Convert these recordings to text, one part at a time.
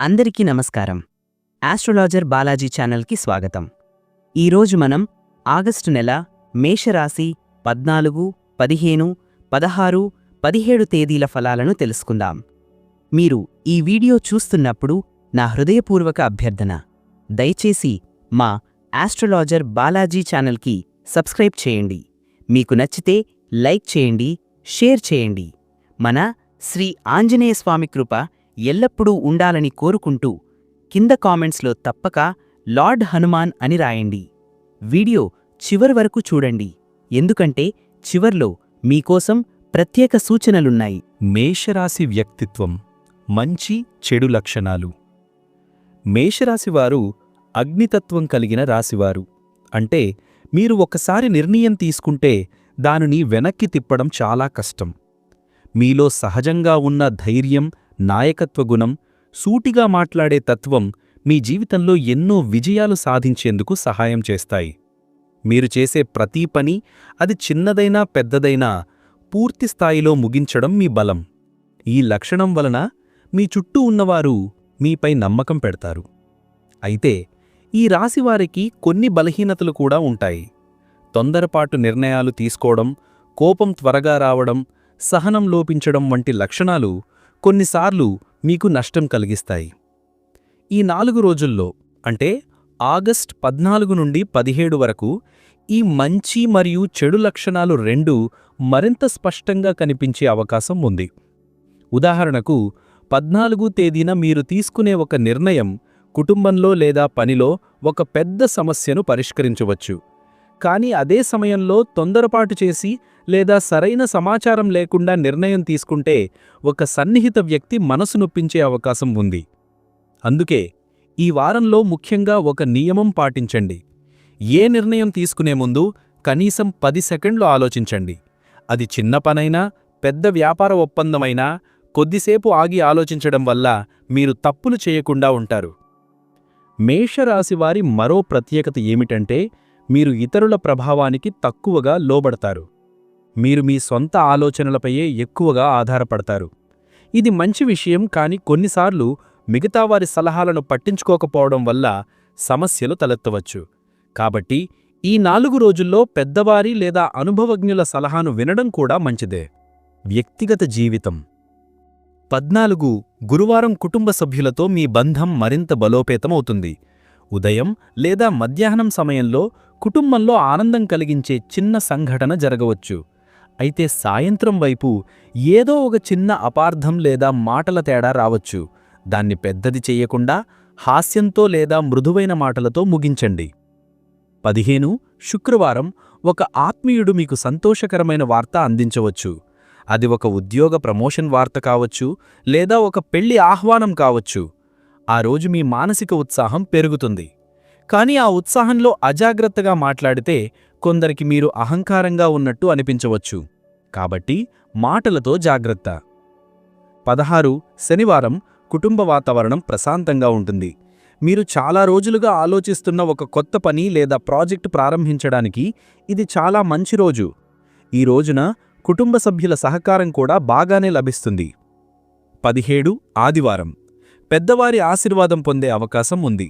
అందరికీ నమస్కారం. ఆస్ట్రోలాజర్ బాలాజీ ఛానల్కి స్వాగతం. ఈరోజు మనం ఆగస్టు నెల మేషరాశి పద్నాలుగు పదిహేను పదహారు పదిహేడు తేదీల ఫలాలను తెలుసుకుందాం. మీరు ఈ వీడియో చూస్తున్నప్పుడు నా హృదయపూర్వక అభ్యర్థన. దయచేసి మా ఆస్ట్రోలాజర్ బాలాజీ ఛానల్కి సబ్స్క్రైబ్ చేయండి. మీకు నచ్చితే లైక్ చేయండి షేర్ చేయండి. మన శ్రీ ఆంజనేయ స్వామి కృప ఎల్లప్పుడూ ఉండాలని కోరుకుంటూ కింద కామెంట్స్లో తప్పక లార్డ్ హనుమాన్ అని రాయండి. వీడియో చివరి వరకు చూడండి. ఎందుకంటే చివర్లో మీకోసం ప్రత్యేక సూచనలున్నాయి. మేషరాశి వ్యక్తిత్వం మంచి చెడు లక్షణాలు. మేషరాశివారు అగ్నితత్వం కలిగిన రాశివారు. అంటే మీరు ఒకసారి నిర్ణయం తీసుకుంటే దానిని వెనక్కి తిప్పడం చాలా కష్టం. మీలో సహజంగా ఉన్న ధైర్యం నాయకత్వ గుణం సూటిగా మాట్లాడే తత్వం మీ జీవితంలో ఎన్నో విజయాలు సాధించేందుకు సహాయం చేస్తాయి. మీరు చేసే ప్రతి పని అది చిన్నదైనా పెద్దదైనా పూర్తి స్థాయిలో ముగించడం మీ బలం. ఈ లక్షణం వలన మీ చుట్టూ ఉన్నవారు మీపై నమ్మకం పెడతారు. అయితే ఈ రాశివారికి కొన్ని బలహీనతలు కూడా ఉంటాయి. తొందరపాటు నిర్ణయాలు తీసుకోవడం కోపం త్వరగా రావడం సహనం లోపించడం వంటి లక్షణాలు కొన్నిసార్లు మీకు నష్టం కలిగిస్తాయి. ఈ నాలుగు రోజుల్లో అంటే ఆగస్ట్ పద్నాలుగు నుండి పదిహేడు వరకు ఈ మంచి మరియు చెడు లక్షణాలు రెండూ మరింత స్పష్టంగా కనిపించే అవకాశం ఉంది. ఉదాహరణకు పద్నాలుగు తేదీన మీరు తీసుకునే ఒక నిర్ణయం కుటుంబంలో లేదా పనిలో ఒక పెద్ద సమస్యను పరిష్కరించవచ్చు. కానీ అదే సమయంలో తొందరపాటు చేసి లేదా సరైన సమాచారం లేకుండా నిర్ణయం తీసుకుంటే ఒక సన్నిహిత వ్యక్తి మనసు నొప్పించే అవకాశం ఉంది. అందుకే ఈ వారంలో ముఖ్యంగా ఒక నియమం పాటించండి. ఏ నిర్ణయం తీసుకునే ముందు కనీసం పది సెకండ్లు ఆలోచించండి. అది చిన్న పనైనా పెద్ద వ్యాపార ఒప్పందమైనా కొద్దిసేపు ఆగి ఆలోచించడం వల్ల మీరు తప్పులు చేయకుండా ఉంటారు. మేషరాశివారి మరో ప్రత్యేకత ఏమిటంటే మీరు ఇతరుల ప్రభావానికి తక్కువగా లోబడతారు. మీరు మీ సొంత ఆలోచనలపైయే ఎక్కువగా ఆధారపడతారు. ఇది మంచి విషయం కాని కొన్నిసార్లు మిగతా వారి సలహాలను పట్టించుకోకపోవడం వల్ల సమస్యలు తలెత్తవచ్చు. కాబట్టి ఈ నాలుగు రోజుల్లో పెద్దవారి లేదా అనుభవజ్ఞుల సలహాను వినడం కూడా మంచిదే. వ్యక్తిగత జీవితం. పద్నాలుగు గురువారం కుటుంబ సభ్యులతో మీ బంధం మరింత బలోపేతమవుతుంది. ఉదయం లేదా మధ్యాహ్నం సమయంలో కుటుంబంలో ఆనందం కలిగించే చిన్న సంఘటన జరగవచ్చు. అయితే సాయంత్రం వైపు ఏదో ఒక చిన్న అపార్థం లేదా మాటల తేడా రావచ్చు. దాన్ని పెద్దది చెయ్యకుండా హాస్యంతో లేదా మృదువైన మాటలతో ముగించండి. పదిహేను శుక్రవారం ఒక ఆత్మీయుడు మీకు సంతోషకరమైన వార్త అందించవచ్చు. అది ఒక ఉద్యోగ ప్రమోషన్ వార్త కావచ్చు లేదా ఒక పెళ్ళి ఆహ్వానం కావచ్చు. ఆ రోజు మీ మానసిక ఉత్సాహం పెరుగుతుంది. కానీ ఆ ఉత్సాహంలో అజాగ్రత్తగా మాట్లాడితే కొందరికి మీరు అహంకారంగా ఉన్నట్టు అనిపించవచ్చు. కాబట్టి మాటలతో జాగ్రత్త. పదహారు శనివారం కుటుంబ వాతావరణం ప్రశాంతంగా ఉంటుంది. మీరు చాలా రోజులుగా ఆలోచిస్తున్న ఒక కొత్త పని లేదా ప్రాజెక్టు ప్రారంభించడానికి ఇది చాలా మంచి రోజు. ఈ రోజున కుటుంబ సభ్యుల సహకారం కూడా బాగానే లభిస్తుంది. పదిహేడు ఆదివారం పెద్దవారి ఆశీర్వాదం పొందే అవకాశం ఉంది.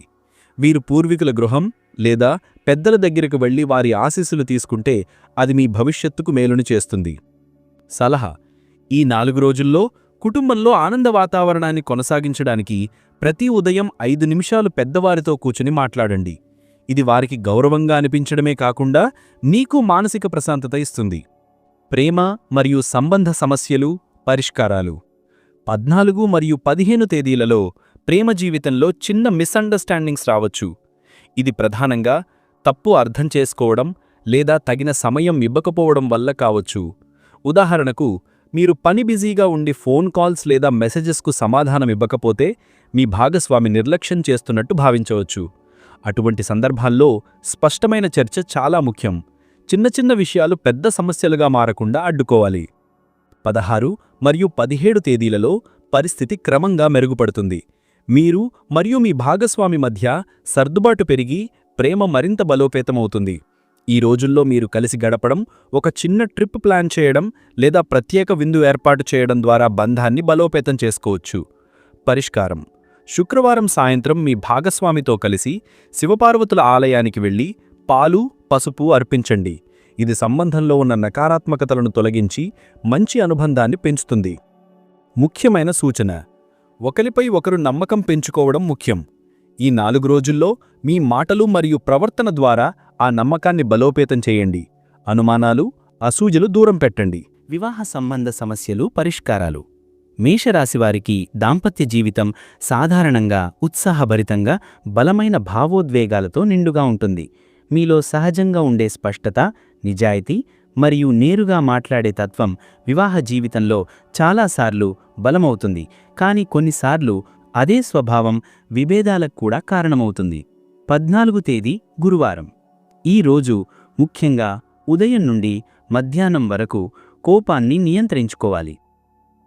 వీరు పూర్వీకుల గృహం లేదా పెద్దల దగ్గరకు వెళ్ళి వారి ఆశీస్సులు తీసుకుంటే అది మీ భవిష్యత్తుకు మేలుని చేస్తుంది. సలహా ఈ నాలుగు రోజుల్లో కుటుంబంలో ఆనంద వాతావరణాన్ని కొనసాగించడానికి ప్రతి ఉదయం ఐదు నిమిషాలు పెద్దవారితో కూచుని మాట్లాడండి. ఇది వారికి గౌరవంగా అనిపించడమే కాకుండా నీకు మానసిక ప్రశాంతత ఇస్తుంది. ప్రేమ మరియు సంబంధ సమస్యలు పరిష్కారాలు. పద్నాలుగు మరియు పదిహేను తేదీలలో ప్రేమ జీవితంలో చిన్న మిస్అండర్స్టాండింగ్స్ రావచ్చు. ఇది ప్రధానంగా తప్పు అర్థం చేసుకోవడం లేదా తగిన సమయం ఇవ్వకపోవడం వల్ల కావచ్చు. ఉదాహరణకు మీరు పని బిజీగా ఉండి ఫోన్ కాల్స్ లేదా మెసేజెస్కు సమాధానం ఇవ్వకపోతే మీ భాగస్వామి నిర్లక్ష్యం చేస్తున్నట్టు భావించవచ్చు. అటువంటి సందర్భాల్లో స్పష్టమైన చర్చ చాలా ముఖ్యం. చిన్న చిన్న విషయాలు పెద్ద సమస్యలుగా మారకుండా అడ్డుకోవాలి. పదహారు మరియు పదిహేడు తేదీలలో పరిస్థితి క్రమంగా మెరుగుపడుతుంది. మీరు మరియు మీ భాగస్వామి మధ్య సర్దుబాటు పెరిగి ప్రేమ మరింత బలోపేతమవుతుంది. ఈ రోజుల్లో మీరు కలిసి గడపడం ఒక చిన్న ట్రిప్ ప్లాన్ చేయడం లేదా ప్రత్యేక విందు ఏర్పాటు చేయడం ద్వారా బంధాన్ని బలోపేతం చేసుకోవచ్చు. పరిష్కారం. శుక్రవారం సాయంత్రం మీ భాగస్వామితో కలిసి శివపార్వతుల ఆలయానికి వెళ్ళి పాలు పసుపు అర్పించండి. ఇది సంబంధంలో ఉన్న నకారాత్మకతలను తొలగించి మంచి అనుబంధాన్ని పెంచుతుంది. ముఖ్యమైన సూచన. ఒకరిపై ఒకరు నమ్మకం పెంచుకోవడం ముఖ్యం. ఈ నాలుగు రోజుల్లో మీ మాటలు మరియు ప్రవర్తన ద్వారా ఆ నమ్మకాన్ని బలోపేతం చేయండి. అనుమానాలు అసూజలు దూరం పెట్టండి. వివాహ సంబంధ సమస్యలు పరిష్కారాలు. మేషరాశివారికి దాంపత్య జీవితం సాధారణంగా ఉత్సాహభరితంగా బలమైన భావోద్వేగాలతో నిండుగా ఉంటుంది. మీలో సహజంగా ఉండే స్పష్టత నిజాయితీ మరియు నేరుగా మాట్లాడే తత్వం వివాహ జీవితంలో చాలాసార్లు బలమవుతుంది. కానీ కొన్నిసార్లు అదే స్వభావం విభేదాలకు కూడా కారణమవుతుంది. పద్నాలుగు తేదీ గురువారం. ఈ రోజు ముఖ్యంగా ఉదయం నుండి మధ్యాహ్నం వరకు కోపాన్ని నియంత్రించుకోవాలి.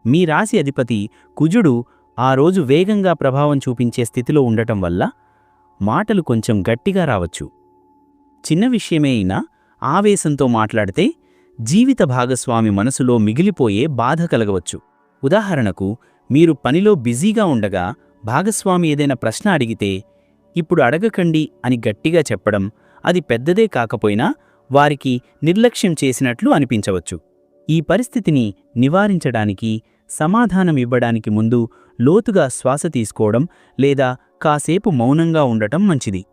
మీ రాశి అధిపతి కుజుడు ఆ రోజు వేగంగా ప్రభావం చూపించే స్థితిలో ఉండటం వల్ల మాటలు కొంచెం గట్టిగా రావచ్చు. చిన్న విషయమే అయినా ఆవేశంతో మాట్లాడితే జీవిత భాగస్వామి మనసులో మిగిలిపోయే బాధ కలగవచ్చు. ఉదాహరణకు మీరు పనిలో బిజీగా ఉండగా భాగస్వామి ఏదైనా ప్రశ్న అడిగితే ఇప్పుడు అడగకండి అని గట్టిగా చెప్పడం అది పెద్దదే కాకపోయినా వారికి నిర్లక్ష్యం చేసినట్లు అనిపించవచ్చు. ఈ పరిస్థితిని నివారించడానికి సమాధానం ఇవ్వడానికి ముందు లోతుగా శ్వాస తీసుకోవడం లేదా కాసేపు మౌనంగా ఉండటం మంచిది.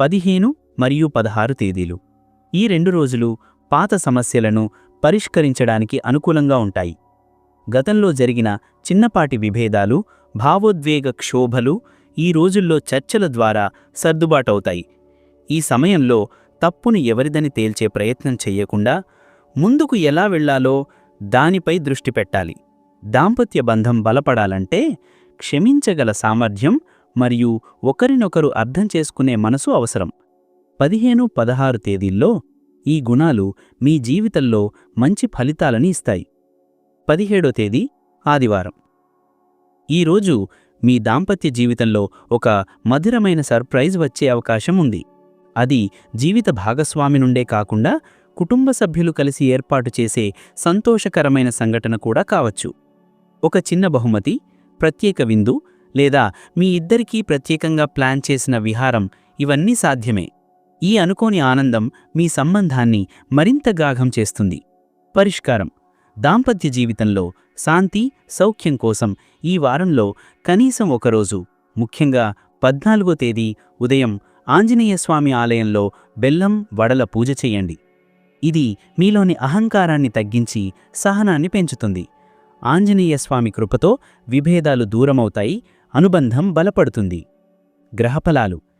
పదిహేను మరియు పదహారు తేదీలు. ఈ రెండు రోజులు పాత సమస్యలను పరిష్కరించడానికి అనుకూలంగా ఉంటాయి. గతంలో జరిగిన చిన్నపాటి విభేదాలు భావోద్వేగ క్షోభలు ఈ రోజుల్లో చర్చల ద్వారా సర్దుబాటవుతాయి. ఈ సమయంలో తప్పును ఎవరిదని తేల్చే ప్రయత్నం చెయ్యకుండా ముందుకు ఎలా వెళ్ళాలో దానిపై దృష్టి పెట్టాలి. దాంపత్య బంధం బలపడాలంటే క్షమించగల సామర్థ్యం మరియు ఒకరినొకరు అర్థం చేసుకునే మనసు అవసరం. పదిహేను పదహారు తేదీల్లో ఈ గుణాలు మీ జీవితంలో మంచి ఫలితాలని ఇస్తాయి. పదిహేడో తేదీ ఆదివారం. ఈరోజు మీ దాంపత్య జీవితంలో ఒక మధురమైన సర్ప్రైజ్ వచ్చే అవకాశం ఉంది. అది జీవిత భాగస్వామి నుండే కాకుండా కుటుంబ సభ్యులు కలిసి ఏర్పాటు చేసే సంతోషకరమైన సంఘటన కూడా కావచ్చు. ఒక చిన్న బహుమతి ప్రత్యేక విందు లేదా మీ ఇద్దరికీ ప్రత్యేకంగా ప్లాన్ చేసిన విహారం ఇవన్నీ సాధ్యమే. ఈ అనుకోని ఆనందం మీ సంబంధాన్ని మరింత గాఘం చేస్తుంది. పరిష్కారం. దాంపత్య జీవితంలో శాంతి సౌఖ్యం కోసం ఈ వారంలో కనీసం ఒకరోజు ముఖ్యంగా పద్నాలుగో తేదీ ఉదయం ఆంజనేయస్వామి ఆలయంలో బెల్లం వడల పూజ చేయండి. ఇది మీలోని అహంకారాన్ని తగ్గించి సహనాన్ని పెంచుతుంది. ఆంజనేయస్వామి కృపతో విభేదాలు దూరమవుతాయి అనుబంధం బలపడుతుంది. గ్రహఫలాలు.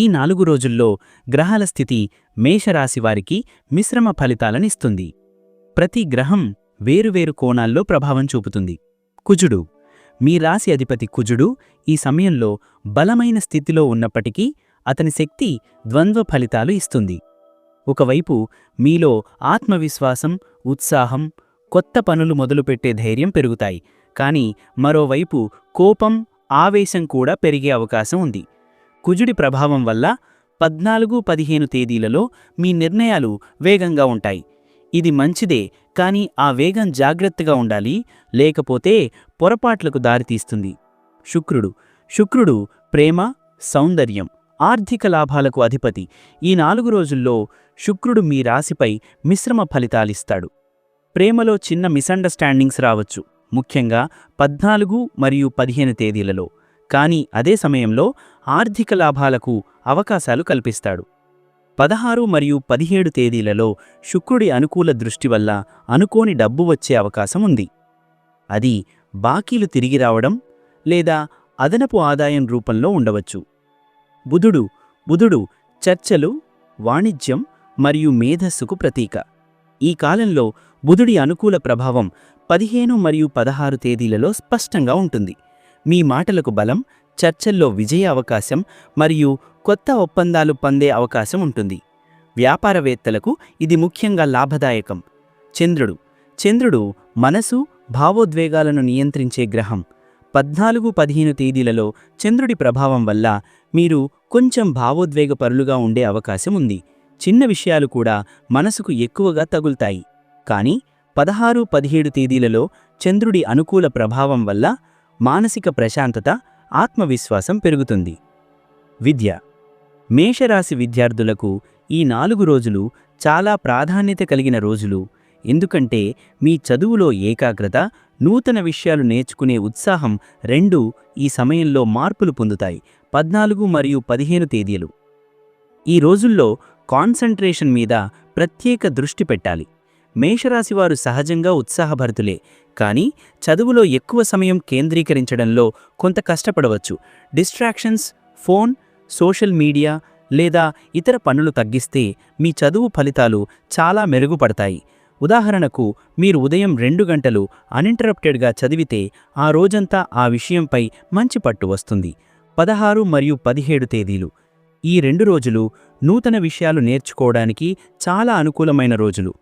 ఈ నాలుగు రోజుల్లో గ్రహాల స్థితి మేషరాశివారికి మిశ్రమ ఫలితాలనిస్తుంది. ప్రతి గ్రహం వేరువేరు కోణాల్లో ప్రభావం చూపుతుంది. కుజుడు మీ రాశి అధిపతి కుజుడు ఈ సమయంలో బలమైన స్థితిలో ఉన్నప్పటికీ అతని శక్తి ద్వంద్వ ఫలితాలు ఇస్తుంది. ఒకవైపు మీలో ఆత్మవిశ్వాసం ఉత్సాహం కొత్త పనులు మొదలుపెట్టే ధైర్యం పెరుగుతాయి. కానీ మరోవైపు కోపం ఆవేశం కూడా పెరిగే అవకాశం ఉంది. కుజుడి ప్రభావం వల్ల పద్నాలుగు పదిహేను తేదీలలో మీ నిర్ణయాలు వేగంగా ఉంటాయి. ఇది మంచిదే కానీ ఆ వేగం జాగ్రత్తగా ఉండాలి లేకపోతే పొరపాట్లకు దారితీస్తుంది. శుక్రుడు. శుక్రుడు ప్రేమ సౌందర్యం ఆర్థిక లాభాలకు అధిపతి. ఈ నాలుగు రోజుల్లో శుక్రుడు మీ రాశిపై మిశ్రమ ఫలితాలిస్తాడు. ప్రేమలో చిన్న మిస్అండర్స్టాండింగ్స్ రావచ్చు. ముఖ్యంగా పద్నాలుగు మరియు పదిహేను తేదీలలో. కానీ అదే సమయంలో ఆర్థిక లాభాలకు అవకాశాలు కల్పిస్తాడు. పదహారు మరియు పదిహేడు తేదీలలో శుక్రుడి అనుకూల దృష్టి వల్ల అనుకోని డబ్బు వచ్చే అవకాశం ఉంది. అది బాకీలు తిరిగి రావడం లేదా అదనపు ఆదాయం రూపంలో ఉండవచ్చు. బుధుడు బుధుడు చర్చలు వాణిజ్యం మరియు మేధస్సుకు ప్రతీక. ఈ కాలంలో బుధుడి అనుకూల ప్రభావం పదిహేను మరియు పదహారు తేదీలలో స్పష్టంగా ఉంటుంది. మీ మాటలకు బలం చర్చల్లో విజయ అవకాశం మరియు కొత్త ఒప్పందాలు పొందే అవకాశం ఉంటుంది. వ్యాపారవేత్తలకు ఇది ముఖ్యంగా లాభదాయకం. చంద్రుడు. చంద్రుడు మనసు భావోద్వేగాలను నియంత్రించే గ్రహం. పద్నాలుగు పదిహేను తేదీలలో చంద్రుడి ప్రభావం వల్ల మీరు కొంచెం భావోద్వేగపరులుగా ఉండే అవకాశం ఉంది. చిన్న విషయాలు కూడా మనసుకు ఎక్కువగా తగులుతాయి. కానీ పదహారు పదిహేడు తేదీలలో చంద్రుడి అనుకూల ప్రభావం వల్ల మానసిక ప్రశాంతత ఆత్మవిశ్వాసం పెరుగుతుంది. విద్య. మేషరాశి విద్యార్థులకు ఈ నాలుగు రోజులు చాలా ప్రాధాన్యత కలిగిన రోజులు. ఎందుకంటే మీ చదువులో ఏకాగ్రత నూతన విషయాలు నేర్చుకునే ఉత్సాహం రెండూ ఈ సమయంలో మార్పులు పొందుతాయి. పద్నాలుగు మరియు పదిహేను తేదీలు. ఈ రోజుల్లో కాన్సంట్రేషన్ మీద ప్రత్యేక దృష్టి పెట్టాలి. మేషరాశివారు సహజంగా ఉత్సాహభరితులే. కానీ చదువులో ఎక్కువ సమయం కేంద్రీకరించడంలో కొంత కష్టపడవచ్చు. డిస్ట్రాక్షన్స్ ఫోన్ సోషల్ మీడియా లేదా ఇతర పనులు తగ్గిస్తే మీ చదువు ఫలితాలు చాలా మెరుగుపడతాయి. ఉదాహరణకు మీరు ఉదయం రెండు గంటలు అనింటరప్టెడ్గా చదివితే ఆ రోజంతా ఆ విషయంపై మంచి పట్టు వస్తుంది. పదహారు మరియు పదిహేడు తేదీలు. ఈ రెండు రోజులు నూతన విషయాలు నేర్చుకోవడానికి చాలా అనుకూలమైన రోజులు.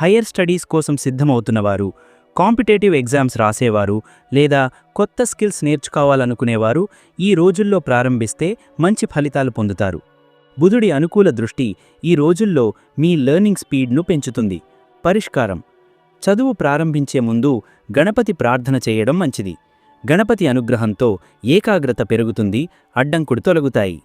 హయ్యర్ స్టడీస్ కోసం సిద్ధమవుతున్నవారు కాంపిటేటివ్ ఎగ్జామ్స్ రాసేవారు లేదా కొత్త స్కిల్స్ నేర్చుకోవాలనుకునేవారు ఈ రోజుల్లో ప్రారంభిస్తే మంచి ఫలితాలు పొందుతారు. బుధుడి అనుకూల దృష్టి ఈ రోజుల్లో మీ లెర్నింగ్ స్పీడ్ను పెంచుతుంది. పరిష్కారం. చదువు ప్రారంభించే ముందు గణపతి ప్రార్థన చేయడం మంచిది. గణపతి అనుగ్రహంతో ఏకాగ్రత పెరుగుతుంది అడ్డంకుడు తొలగుతాయి.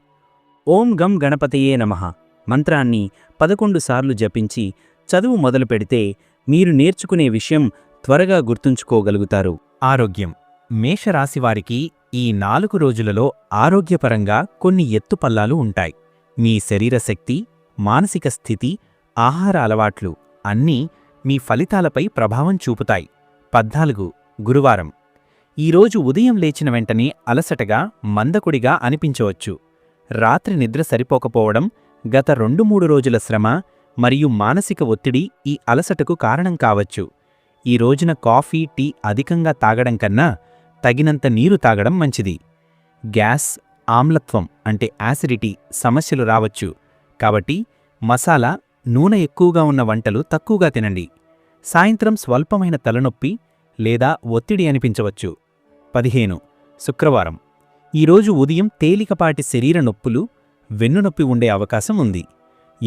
ఓం గం గణపతియే నమః. మంత్రాన్ని పదకొండు సార్లు జపించి చదువు మొదలు పెడితే మీరు నేర్చుకునే విషయం త్వరగా గుర్తుంచుకోగలుగుతారు. ఆరోగ్యం. మేషరాశివారికి ఈ నాలుగు రోజులలో ఆరోగ్యపరంగా కొన్ని ఎత్తుపల్లాలు ఉంటాయి. మీ శరీర శక్తి మానసిక స్థితి ఆహార అలవాట్లు అన్నీ మీ ఫలితాలపై ప్రభావం చూపుతాయి. పద్నాలుగు. గురువారం. ఈరోజు ఉదయం లేచిన వెంటనే అలసటగా మందకుడిగా అనిపించవచ్చు. రాత్రి నిద్ర సరిపోకపోవడం గత రెండు మూడు రోజుల శ్రమ మరియు మానసిక ఒత్తిడి ఈ అలసటకు కారణం కావచ్చు. ఈ రోజున కాఫీ టీ అధికంగా తాగడం కన్నా తగినంత నీరు తాగడం మంచిది. గ్యాస్ ఆమ్లత్వం అంటే యాసిడిటీ సమస్యలు రావచ్చు. కాబట్టి మసాలా నూనె ఎక్కువగా ఉన్న వంటలు తక్కువగా తినండి. సాయంత్రం స్వల్పమైన తలనొప్పి లేదా ఒత్తిడి అనిపించవచ్చు. పదిహేను శుక్రవారం. ఈరోజు ఉదయం తేలికపాటి శరీర నొప్పులు వెన్నునొప్పి ఉండే అవకాశం ఉంది.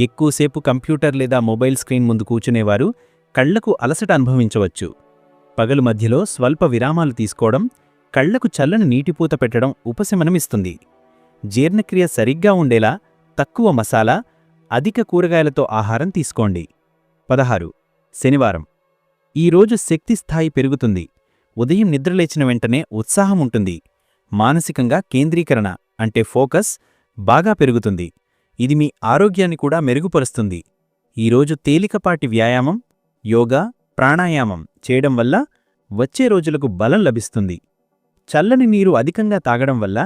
ఎక్కువసేపు కంప్యూటర్ లేదా మొబైల్ స్క్రీన్ ముందు కూర్చునేవారు కళ్ళకు అలసట అనుభవించవచ్చు. పగలు మధ్యలో స్వల్ప విరామాలు తీసుకోవడం కళ్ళకు చల్లని నీటిపూత పెట్టడం ఉపశమనమిస్తుంది. జీర్ణక్రియ సరిగ్గా ఉండేలా తక్కువ మసాలా అధిక కూరగాయలతో ఆహారం తీసుకోండి. పదహారు. శనివారం. ఈరోజు శక్తి స్థాయి పెరుగుతుంది. ఉదయం నిద్రలేచిన వెంటనే ఉత్సాహం ఉంటుంది. మానసికంగా కేంద్రీకరణ అంటే ఫోకస్ బాగా పెరుగుతుంది. ఇది మీ ఆరోగ్యాన్ని కూడా మెరుగుపరుస్తుంది. ఈరోజు తేలికపాటి వ్యాయామం యోగా ప్రాణాయామం చేయడం వల్ల వచ్చే రోజులకు బలం లభిస్తుంది. చల్లని నీరు అధికంగా తాగడం వల్ల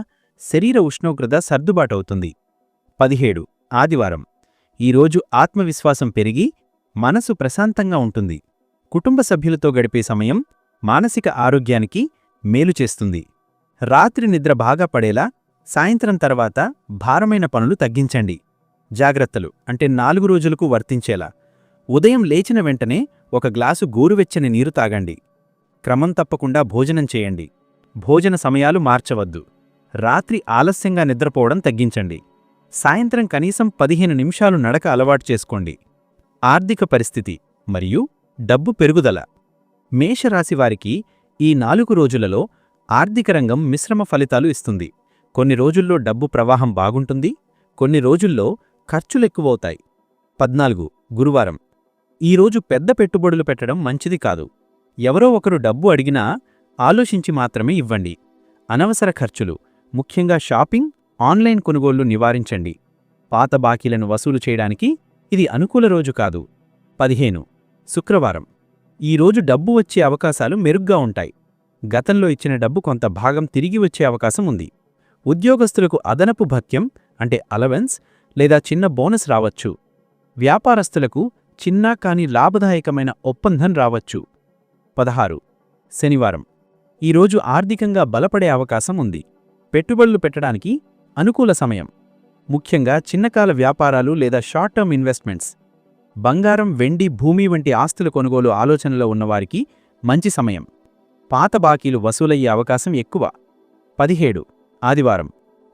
శరీర ఉష్ణోగ్రత సర్దుబాటవుతుంది. పదిహేడు. ఆదివారం. ఈరోజు ఆత్మవిశ్వాసం పెరిగి మనసు ప్రశాంతంగా ఉంటుంది. కుటుంబ సభ్యులతో గడిపే సమయం మానసిక ఆరోగ్యానికి మేలు చేస్తుంది. రాత్రి నిద్ర బాగా పడేలా సాయంత్రం తర్వాత భారమైన పనులు తగ్గించండి. జాగ్రత్తలు అంటే నాలుగు రోజులకు వర్తించేలా. ఉదయం లేచిన వెంటనే ఒక గ్లాసు గోరువెచ్చని నీరు తాగండి. క్రమం తప్పకుండా భోజనం చేయండి. భోజన సమయాలు మార్చవద్దు. రాత్రి ఆలస్యంగా నిద్రపోవడం తగ్గించండి. సాయంత్రం కనీసం పదిహేను నిమిషాలు నడక అలవాటు చేసుకోండి. ఆర్థిక పరిస్థితి మరియు డబ్బు పెరుగుదల. మేషరాశివారికి ఈ నాలుగు రోజులలో ఆర్థిక రంగం మిశ్రమ ఫలితాలు ఇస్తుంది. కొన్ని రోజుల్లో డబ్బు ప్రవాహం బాగుంటుంది కొన్ని రోజుల్లో ఖర్చులెక్కువవుతాయి. పద్నాలుగు. గురువారం. ఈరోజు పెద్ద పెట్టుబడులు పెట్టడం మంచిది కాదు. ఎవరో ఒకరు డబ్బు అడిగినా ఆలోచించి మాత్రమే ఇవ్వండి. అనవసర ఖర్చులు ముఖ్యంగా షాపింగ్ ఆన్లైన్ కొనుగోళ్ళు నివారించండి. పాత బాకీలను వసూలు చేయడానికి ఇది అనుకూల రోజు కాదు. పదిహేను. శుక్రవారం. ఈరోజు డబ్బు వచ్చే అవకాశాలు మెరుగ్గా ఉంటాయి. గతంలో ఇచ్చిన డబ్బు కొంత భాగం తిరిగి వచ్చే అవకాశం ఉంది. ఉద్యోగస్తులకు అదనపు భత్యం అంటే అలవెన్స్ లేదా చిన్న బోనస్ రావచ్చు. వ్యాపారస్తులకు చిన్న కాని లాభదాయకమైన ఒప్పందం రావచ్చు. పదహారు. శనివారం. ఈరోజు ఆర్థికంగా బలపడే అవకాశం ఉంది. పెట్టుబడులు పెట్టడానికి అనుకూల సమయం. ముఖ్యంగా చిన్నకాల వ్యాపారాలు లేదా షార్ట్ టర్మ్ ఇన్వెస్ట్మెంట్స్ బంగారం వెండి భూమి వంటి ఆస్తుల కొనుగోలు ఆలోచనలో ఉన్నవారికి మంచి సమయం. పాత బాకీలు వసూలయ్యే అవకాశం ఎక్కువ. పదిహేడు. ఆదివారం.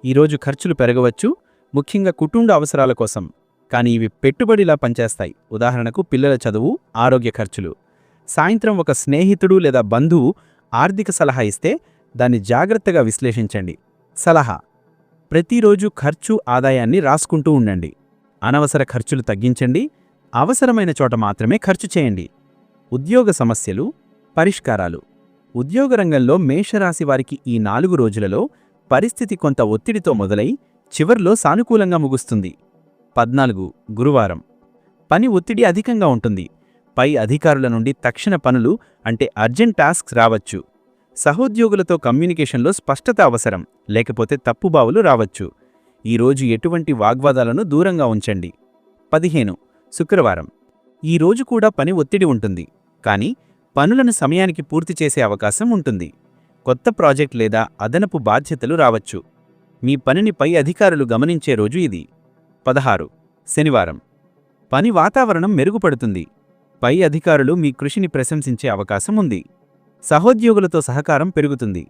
ఈరోజు ఖర్చులు పెరగవచ్చు ముఖ్యంగా కుటుంబ అవసరాల కోసం. కానీ ఇవి పెట్టుబడిలా పనిచేస్తాయి. ఉదాహరణకు పిల్లల చదువు ఆరోగ్య ఖర్చులు. సాయంత్రం ఒక స్నేహితుడు లేదా బంధువు ఆర్థిక సలహా ఇస్తే దాన్ని జాగ్రత్తగా విశ్లేషించండి. సలహా ప్రతిరోజు ఖర్చు ఆదాయాన్ని రాసుకుంటూ ఉండండి. అనవసర ఖర్చులు తగ్గించండి. అవసరమైన చోట మాత్రమే ఖర్చు చేయండి. ఉద్యోగ సమస్యలు పరిష్కారాలు. ఉద్యోగ రంగంలో మేషరాశి వారికి ఈ నాలుగు రోజులలో పరిస్థితి కొంత ఒత్తిడితో మొదలై చివర్లో సానుకూలంగా ముగుస్తుంది. పద్నాలుగు గురువారం. పని ఒత్తిడి అధికంగా ఉంటుంది. పై అధికారుల నుండి తక్షణ పనులు అంటే అర్జెంట్ టాస్క్స్ రావచ్చు. సహోద్యోగులతో కమ్యూనికేషన్లో స్పష్టత అవసరం లేకపోతే తప్పుబావులు రావచ్చు. ఈరోజు ఎటువంటి వాగ్వాదాలను దూరంగా ఉంచండి. పదిహేను శుక్రవారం. ఈ రోజు కూడా పని ఒత్తిడి ఉంటుంది కానీ పనులను సమయానికి పూర్తి చేసే అవకాశం ఉంటుంది. కొత్త ప్రాజెక్ట్ లేదా అదనపు బాధ్యతలు రావచ్చు. మీ పనిని పై అధికారులు గమనించే రోజు ఇది. పదహారు. శనివారం. పని వాతావరణం మెరుగుపడుతుంది. పై అధికారులు మీ కృషిని ప్రశంసించే అవకాశం ఉంది. సహోద్యోగులతో సహకారం పెరుగుతుంది.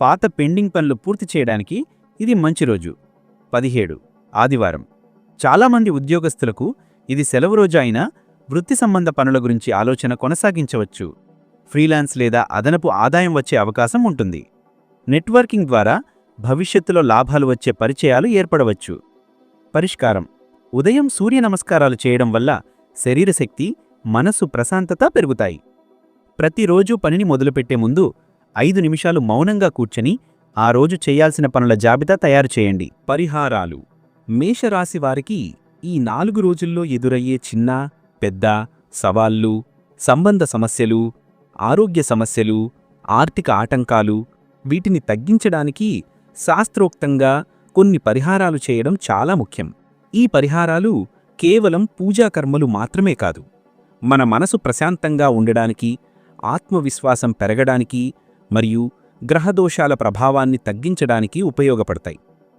పాత పెండింగ్ పనులు పూర్తి చేయడానికి ఇది మంచి రోజు. పదిహేడు. ఆదివారం. చాలామంది ఉద్యోగస్తులకు ఇది సెలవు రోజు అయినా వృత్తి సంబంధ పనుల గురించి ఆలోచన కొనసాగించవచ్చు. ఫ్రీలాన్స్ లేదా అదనపు ఆదాయం వచ్చే అవకాశం ఉంటుంది. నెట్వర్కింగ్ ద్వారా భవిష్యత్తులో లాభాలు వచ్చే పరిచయాలు ఏర్పడవచ్చు. పరిష్కారం. ఉదయం సూర్య నమస్కారాలు చేయడం వల్ల శరీరశక్తి మనసు ప్రశాంతత పెరుగుతాయి. ప్రతిరోజు పనిని మొదలుపెట్టే ముందు ఐదు నిమిషాలు మౌనంగా కూర్చొని ఆ రోజు చేయాల్సిన పనుల జాబితా తయారు చేయండి. పరిహారాలు. మేషరాశి వారికి ఈ నాలుగు రోజుల్లో ఎదురయ్యే చిన్న పెద్ద సవాళ్ళు సంబంధ సమస్యలు ఆరోగ్య సమస్యలు ఆర్థిక ఆటంకాలు వీటిని తగ్గించడానికి శాస్త్రోక్తంగా కొన్ని పరిహారాలు చేయడం చాలా ముఖ్యం. ఈ పరిహారాలు కేవలం పూజాకర్మలు మాత్రమే కాదు. మన మనసు ప్రశాంతంగా ఉండడానికి ఆత్మవిశ్వాసం పెరగడానికి మరియు గ్రహదోషాల ప్రభావాన్ని తగ్గించడానికి ఉపయోగపడతాయి.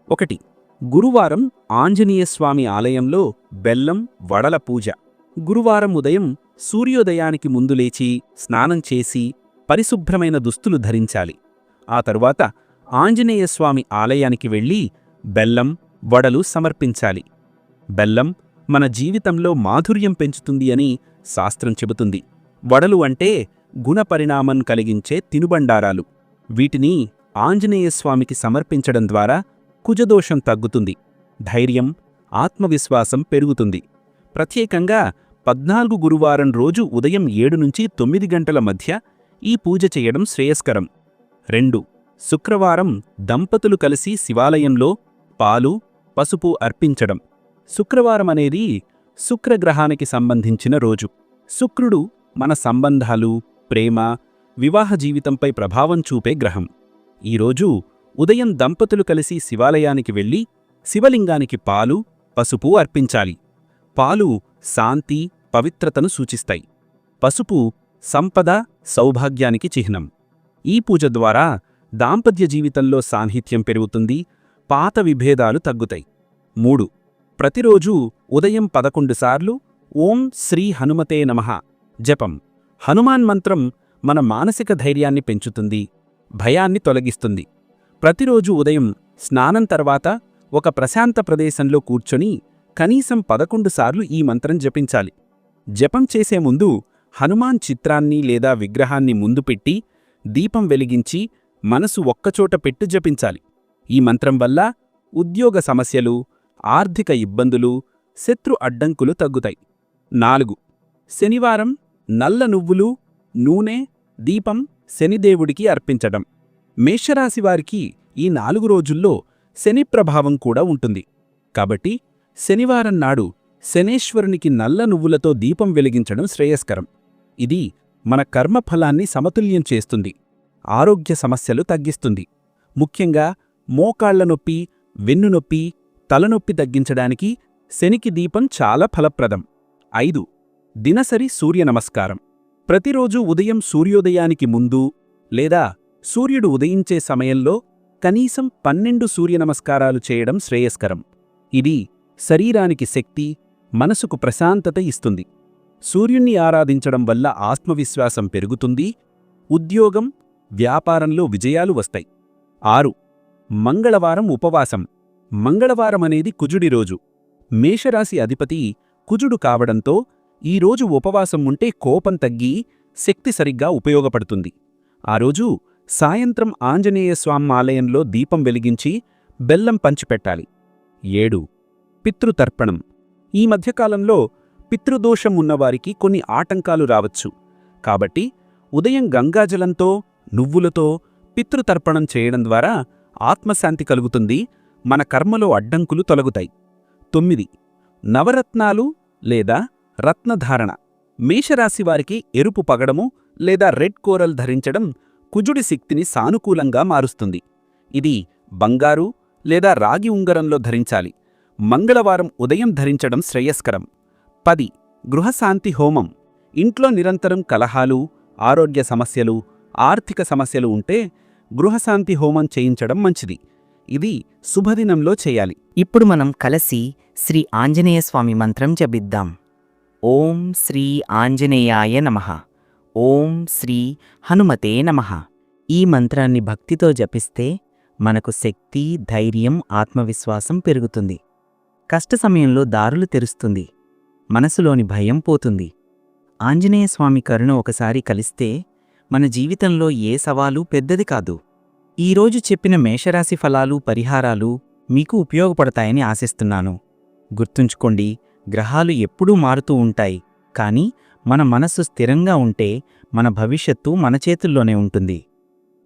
ఒకటి గురువారం ఆంజనేయస్వామి ఆలయంలో బెల్లం వడల పూజ. గురువారం ఉదయం సూర్యోదయానికి ముందు లేచి స్నానం చేసి పరిశుభ్రమైన దుస్తులు ధరించాలి. ఆ తరువాత ఆంజనేయస్వామి ఆలయానికి వెళ్ళి బెల్లం వడలు సమర్పించాలి. బెల్లం మన జీవితంలో మాధుర్యం పెంచుతుంది అని శాస్త్రం చెబుతుంది. వడలు అంటే గుణపరిణామం కలిగించే తినుబండారాలు. వీటిని ఆంజనేయస్వామికి సమర్పించడం ద్వారా కుజదోషం తగ్గుతుంది. ధైర్యం ఆత్మవిశ్వాసం పెరుగుతుంది. ప్రత్యేకంగా పద్నాలుగు గురువారం రోజు ఉదయం ఏడు నుంచి తొమ్మిది గంటల మధ్య ఈ పూజ చేయడం శ్రేయస్కరం. రెండు శుక్రవారం దంపతులు కలిసి శివాలయంలో పాలు పసుపు అర్పించడం. శుక్రవారం అనేది శుక్రగ్రహానికి సంబంధించిన రోజు. శుక్రుడు మన సంబంధాలు ప్రేమ వివాహ జీవితంపై ప్రభావం చూపే గ్రహం. ఈరోజు ఉదయం దంపతులు కలిసి శివాలయానికి వెళ్ళి శివలింగానికి పాలు పసుపు అర్పించాలి. పాలు శాంతి పవిత్రతను సూచిస్తాయి. పసుపు సంపద సౌభాగ్యానికి చిహ్నం. ఈ పూజ ద్వారా దాంపత్య జీవితంలో సాన్నిహిత్యం పెరుగుతుంది పాత విభేదాలు తగ్గుతాయి. మూడు. ప్రతిరోజూ ఉదయం పదకొండు సార్లు ఓం శ్రీ హనుమతే నమః. జపం. హనుమాన్ మంత్రం మన మానసిక ధైర్యాన్ని పెంచుతుంది భయాన్ని తొలగిస్తుంది. ప్రతిరోజు ఉదయం స్నానం తర్వాత ఒక ప్రశాంత ప్రదేశంలో కూర్చొని కనీసం పదకొండు సార్లు ఈ మంత్రం జపించాలి. జపం చేసే ముందు హనుమాన్ చిత్రాన్ని లేదా విగ్రహాన్ని ముందు పెట్టి దీపం వెలిగించి మనసు ఒక్కచోట పెట్టు జపించాలి. ఈ మంత్రం వల్ల ఉద్యోగ సమస్యలు ఆర్థిక ఇబ్బందులు శత్రు అడ్డంకులు తగ్గుతాయి. నాలుగు. శనివారం నల్ల నువ్వులు నూనె దీపం శనిదేవుడికి అర్పించడం. మేషరాశివారికి ఈ నాలుగు రోజుల్లో శని ప్రభావం కూడా ఉంటుంది. కాబట్టి శనివారం నాడు శనేశ్వరునికి నల్ల నువ్వులతో దీపం వెలిగించడం శ్రేయస్కరం. ఇది మన కర్మఫలాన్ని సమతుల్యం చేస్తుంది. ఆరోగ్య సమస్యలు తగ్గిస్తుంది. ముఖ్యంగా మోకాళ్ళ నొప్పి వెన్నునొప్పి తలనొప్పి తగ్గించడానికి శనికి దీపం చాలా ఫలప్రదం. ఐదు. దినసరి సూర్య నమస్కారం. ప్రతిరోజూ ఉదయం సూర్యోదయానికి ముందు లేదా సూర్యుడు ఉదయించే సమయంలో కనీసం పన్నెండు సూర్య నమస్కారాలు చేయడం శ్రేయస్కరం. ఇది శరీరానికి శక్తి మనసుకు ప్రశాంతత ఇస్తుంది. సూర్యుణ్ణి ఆరాధించడం వల్ల ఆత్మవిశ్వాసం పెరుగుతుంది ఉద్యోగం వ్యాపారంలో విజయాలు వస్తాయి. ఆరు మంగళవారం ఉపవాసం. మంగళవారం అనేది కుజుడి రోజు. మేషరాశి అధిపతి కుజుడు కావడంతో ఈరోజు ఉపవాసం ఉంటే కోపం తగ్గి శక్తి సరిగ్గా ఉపయోగపడుతుంది. ఆ రోజు సాయంత్రం ఆంజనేయస్వామి ఆలయంలో దీపం వెలిగించి బెల్లం పంచిపెట్టాలి. ఏడు పితృతర్పణం. ఈ మధ్యకాలంలో పితృదోషం ఉన్నవారికి కొన్ని ఆటంకాలు రావచ్చు. కాబట్టి ఉదయం గంగాజలంతో నువ్వులతో పితృతర్పణం చేయడం ద్వారా ఆత్మశాంతి కలుగుతుంది మన కర్మలో అడ్డంకులు తొలగుతాయి. తొమ్మిది. నవరత్నాలు లేదా రత్నధారణ. మేషరాశివారికి ఎరుపు పగడము లేదా రెడ్ కోరల్ ధరించడం కుజుడి శక్తిని సానుకూలంగా మారుస్తుంది. ఇది బంగారు లేదా రాగి ఉంగరంలో ధరించాలి. మంగళవారం ఉదయం ధరించడం శ్రేయస్కరం. పది. గృహశాంతి హోమం. ఇంట్లో నిరంతరం కలహాలు ఆరోగ్య సమస్యలు ఆర్థిక సమస్యలు ఉంటే గృహశాంతి హోమం చేయించడం మంచిది. ఇది శుభదినంలో చేయాలి. ఇప్పుడు మనం కలిసి శ్రీ ఆంజనేయస్వామి మంత్రం జపిద్దాం. ఓం శ్రీ ఆంజనేయాయ నమః. ఓం శ్రీ హనుమతే నమః. ఈ మంత్రాన్ని భక్తితో జపిస్తే మనకు శక్తి ధైర్యం ఆత్మవిశ్వాసం పెరుగుతుంది. కష్ట సమయంలో దారులు తెరుస్తుంది. మనసులోని భయం పోతుంది. ఆంజనేయ స్వామి కరుణ ఒకసారి కలిస్తే మన జీవితంలో ఏ సవాలు పెద్దది కాదు. ఈరోజు చెప్పిన మేషరాశి ఫలాలు పరిహారాలు మీకు ఉపయోగపడతాయని ఆశిస్తున్నాను. గుర్తుంచుకోండి గ్రహాలు ఎప్పుడూ మారుతూ ఉంటాయి. కానీ మన మనస్సు స్థిరంగా ఉంటే మన భవిష్యత్తు మన చేతుల్లోనే ఉంటుంది.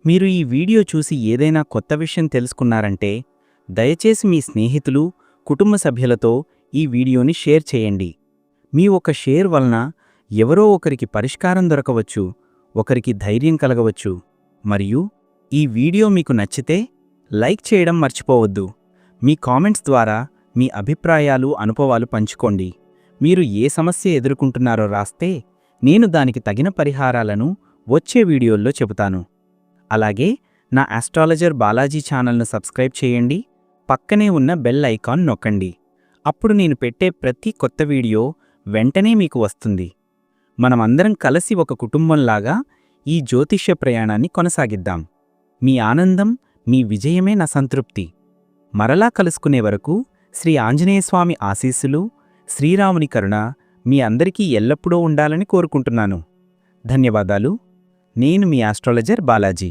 మీరు ఈ వీడియో చూసి ఏదైనా కొత్త విషయం తెలుసుకున్నారంటే దయచేసి మీ స్నేహితులు కుటుంబ సభ్యులతో ఈ వీడియోని షేర్ చేయండి. మీ ఒక షేర్ వలన ఎవరో ఒకరికి పరిష్కారం దొరకవచ్చు ఒకరికి ధైర్యం కలగవచ్చు. మరియు ఈ వీడియో మీకు నచ్చితే లైక్ చేయడం మర్చిపోవద్దు. మీ కామెంట్స్ ద్వారా మీ అభిప్రాయాలు అనుభవాలు పంచుకోండి. మీరు ఏ సమస్య ఎదుర్కొంటున్నారో రాస్తే నేను దానికి తగిన పరిహారాలను వచ్చే వీడియోల్లో చెబుతాను. అలాగే నా ఆస్ట్రాలజర్ బాలాజీ ఛానల్ను సబ్స్క్రైబ్ చేయండి. పక్కనే ఉన్న బెల్ ఐకాన్ నొక్కండి. అప్పుడు నేను పెట్టే ప్రతి కొత్త వీడియో వెంటనే మీకు వస్తుంది. మనమందరం కలిసి ఒక కుటుంబంలాగా ఈ జ్యోతిష్య ప్రయాణాన్ని కొనసాగిద్దాం. మీ ఆనందం మీ విజయమే నా సంతృప్తి. మరలా కలుసుకునే వరకు శ్రీ ఆంజనేయస్వామి ఆశీస్సులు శ్రీరాముని కరుణ మీ అందరికీ ఎల్లప్పుడూ ఉండాలని కోరుకుంటున్నాను. ధన్యవాదాలు. నేను మీ ఆస్ట్రాలజర్ బాలాజీ.